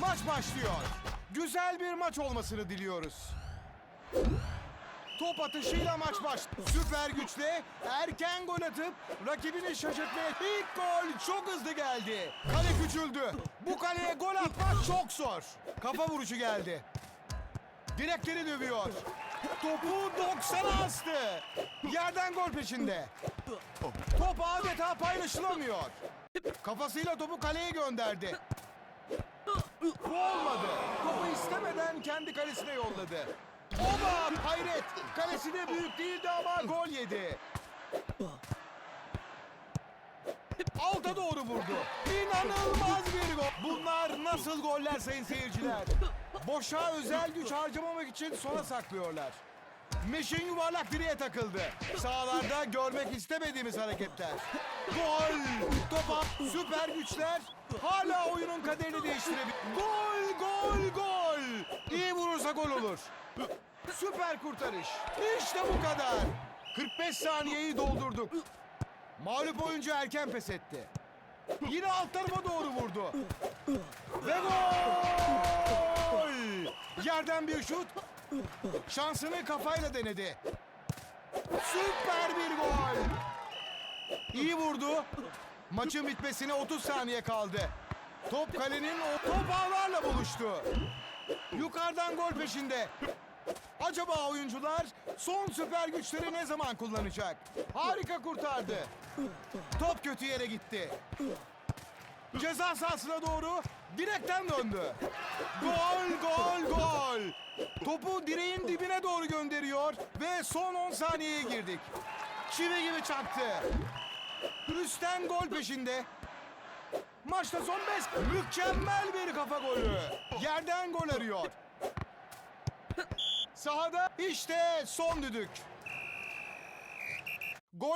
maç başlıyor. Güzel bir maç olmasını diliyoruz. Top atışıyla maç baş. Süper güçle erken gol atıp rakibini şaşırtmaya ilk gol çok hızlı geldi. Kale küçüldü. Bu kaleye gol atmak çok zor. Kafa vuruşu geldi. Direkleri dövüyor. Topu 90'a astı. Yerden gol peşinde. Top adeta paylaşılamıyor. Kafasıyla topu kaleye gönderdi. Bu olmadı. Topu istemeden kendi kalesine yolladı. Oba hayret. Kalesi de büyük değildi ama gol yedi. Alta doğru vurdu. İnanılmaz bir gol. Bunlar nasıl goller sayın seyirciler? Boşa özel güç harcamamak için sona saklıyorlar. Meşin yuvarlak direğe takıldı. Sahalarda görmek istemediğimiz hareketler. Gol! Topa süper güçler hala oyunun kaderini değiştirebilir. Gol, gol, gol! İyi vurursa gol olur. Süper kurtarış. İşte bu kadar. 45 saniyeyi doldurduk. Mağlup oyuncu erken pes etti. Yine alt tarafa doğru vurdu. Ve gol! Yerden bir şut. Şansını kafayla denedi. Süper bir gol. İyi vurdu. Maçın bitmesine 30 saniye kaldı. Top kalenin o top ağlarla buluştu. Yukarıdan gol peşinde. Acaba oyuncular son süper güçleri ne zaman kullanacak? Harika kurtardı. Top kötü yere gitti. Ceza sahasına doğru direkten döndü. Gol, gol, gol. Topu direğin dibine doğru gönderiyor ve son 10 saniyeye girdik. Çivi gibi çaktı. Üstten gol peşinde. Maçta son 5 mükemmel bir kafa golü. Yerden gol arıyor. Sahada işte son düdük. Gol